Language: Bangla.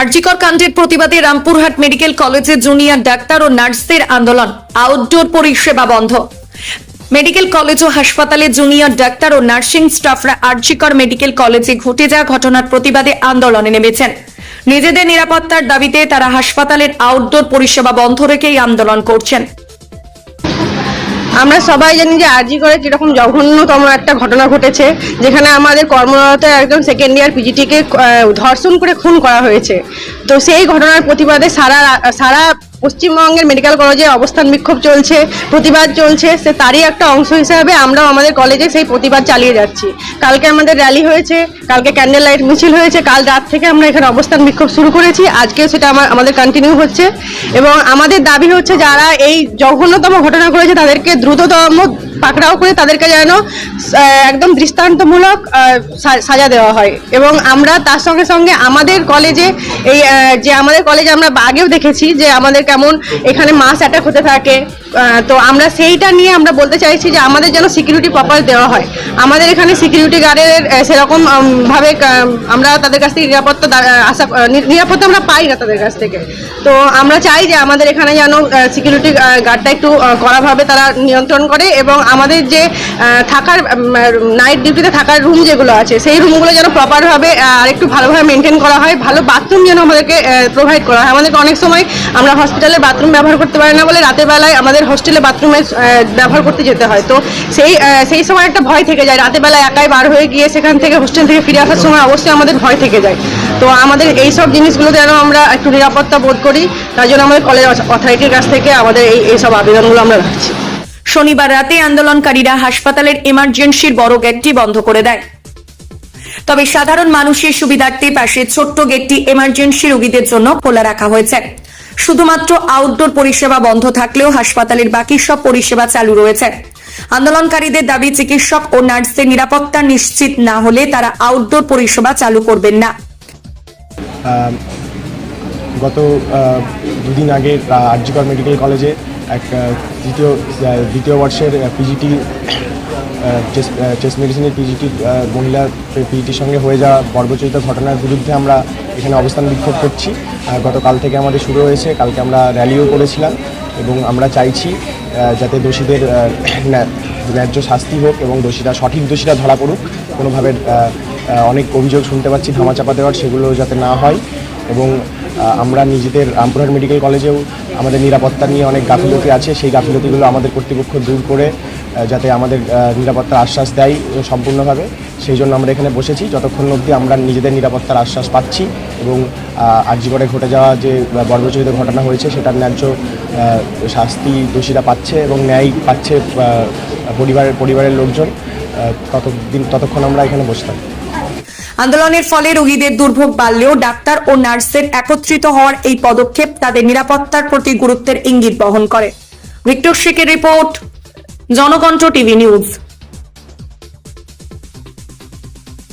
আরজিকর কাণ্ডের প্রতিবাদে রামপুরহাট মেডিকেল কলেজে জুনিয়র ডাক্তার ও নার্সদের আন্দোলন, আউটডোর পরিষেবা বন্ধ। মেডিকেল কলেজ ও হাসপাতালে জুনিয়র ডাক্তার ও নার্সিং স্টাফরা আরজিকর মেডিকেল কলেজে ঘটে যাওয়া ঘটনার প্রতিবাদে আন্দোলনে নেমেছেন। নিজেদের নিরাপত্তার দাবিতে তারা হাসপাতালের আউটডোর পরিষেবা বন্ধ রেখেই আন্দোলন করছেন। আমরা সবাই জানি যে আরজি করে যেরকম জঘন্যতম একটা ঘটনা ঘটেছে, যেখানে আমাদের কর্মরত একজন সেকেন্ড ইয়ার পিজিটিকে ধর্ষণ করে খুন করা হয়েছে। তো সেই ঘটনার প্রতিবাদে সারা সারা পশ্চিমবঙ্গের মেডিকেল কলেজে অবস্থান বিক্ষোভ চলছে, প্রতিবাদ চলছে, সে তারই একটা অংশ হিসাবে আমরাও আমাদের কলেজে সেই প্রতিবাদ চালিয়ে যাচ্ছি। কালকে আমাদের র্যালি হয়েছে, কালকে ক্যান্ডেল লাইট মিছিল হয়েছে, কাল রাত থেকে আমরা এখানে অবস্থান বিক্ষোভ শুরু করেছি আজকেও সেটা আমার আমাদের কন্টিনিউ হচ্ছে। এবং আমাদের দাবি হচ্ছে যারা এই জঘন্যতম ঘটনা করেছে তাদেরকে দ্রুততম পাকড়াও করে তাদেরকে যেন একদম দৃষ্টান্তমূলক সাজা দেওয়া হয়। এবং আমরা তার সঙ্গে সঙ্গে আমাদের কলেজে এই যে আমাদের কলেজে আমরা আগেও দেখেছি যে আমাদের কেমন এখানে মাস অ্যাটাক হতে থাকে। তো আমরা সেইটা নিয়ে আমরা বলতে চাইছি যে আমাদের যেন সিকিউরিটি প্রপার দেওয়া হয়। আমাদের এখানে সিকিউরিটি গার্ডের সেরকম ভাবে আমরা তাদের কাছ থেকে নিরাপত্তা আশা নিরাপত্তা আমরা পাই না তাদের কাছ থেকে। তো আমরা চাই যে আমাদের এখানে যেন সিকিউরিটি গার্ডটা একটু কড়াভাবে তারা নিয়ন্ত্রণ করে এবং আমাদের যে থাকার নাইট ডিউটিতে থাকার রুম যেগুলো আছে, সেই রুমগুলো যেন প্রপারভাবে আর একটু ভালোভাবে মেনটেন করা হয়, ভালো বাথরুম যেন আমাদেরকে প্রোভাইড করা হয়। আমাদেরকে অনেক সময় আমরা হসপিটালে বাথরুম ব্যবহার করতে পারি না বলে রাতের বেলায় আমাদের হোস্টেলে বাথরুমে ব্যবহার করতে যেতে হয়। তো সেই সেই সময় একটা ভয় থেকে যায়। রাতের বেলায় একাই বার হয়ে গিয়ে সেখান থেকে হোস্টেল থেকে ফিরে আসার সময় অবশ্যই আমাদের ভয় থেকে যায়। তো আমাদের এই সব জিনিসগুলো যেন আমরা একটু নিরাপত্তা বোধ করি, তার জন্য আমাদের কলেজ অথরিটির কাছ থেকে আমাদের এই এইসব আবেদনগুলো আমরা রাখছি। শনিবার রাতে আন্দোলনকারীরা হাসপাতালের এমার্জেন্সির বড় গেটটি বন্ধ করে দেয়। তবে সাধারণ মানুষের সুবিধার্থে পাশে ছোট্ট গেটটি এমার্জেন্সি রোগীদের জন্য খোলা রাখা হয়েছে। শুধুমাত্র আউটডোর পরিষেবা বন্ধ থাকলেও হাসপাতালের বাকি সব পরিষেবা চালু রয়েছে। আন্দোলনকারীদের দাবি, চিকিৎসক ও নার্সদের নিরাপত্তা নিশ্চিত না হলে তারা আউটডোর পরিষেবা চালু করবেন না। গত দুদিন আগে আরজিকর মেডিকেল কলেজে এক তৃতীয় দ্বিতীয় বর্ষের পিজিটি চেস্ট মেডিসিনের পিজিটি মহিলা পিজিটির সঙ্গে হয়ে যাওয়া বর্বচরিত ঘটনার বিরুদ্ধে আমরা এখানে অবস্থান বিক্ষোভ করছি। গতকাল থেকে আমাদের শুরু হয়েছে, কালকে আমরা র্যালিও করেছিলাম এবং আমরা চাইছি যাতে দোষীদের ন্যা- ন্যায্য শাস্তি হোক এবং দোষীরা, সঠিক দোষীরা ধরা পড়ুক। কোনোভাবে অনেক অভিযোগ শুনতে পাচ্ছি, ধামাচাপা দেওয়ার, সেগুলো যাতে না হয়। এবং আমরা নিজেদের রামপুরহাট মেডিকেল কলেজেও আমাদের নিরাপত্তা নিয়ে অনেক গাফিলতি আছে। সেই গাফিলতিগুলো আমাদের কর্তৃপক্ষ দূর করে যাতে আমাদের নিরাপত্তার আশ্বাস দেয় সম্পূর্ণভাবে। সেই জন্য আমরা এখানে বসেছি। যতক্ষণ অবধি আমরা নিজেদের নিরাপত্তার আশ্বাস পাচ্ছি এবং আর্যিগড়ে ঘটে যাওয়া যে বর্বচরিত ঘটনা হয়েছে সেটার ন্যায্য শাস্তি দোষীরা পাচ্ছে এবং ন্যায় পাচ্ছে পরিবারের পরিবারের লোকজন ততদিন, ততক্ষণ আমরা এখানে বসে থাকি আন্দোলনের ফলে রোগীদের দুর্ভোগ বাড়লেও ডাক্তার ও নার্সের একত্রিত হওয়ার এই পদক্ষেপ তাদের নিরাপত্তার প্রতি গুরুত্বের ইঙ্গিত বহন করে। ভিক্টর শেখের রিপোর্ট, জনকণ্ঠ টিভি নিউজ।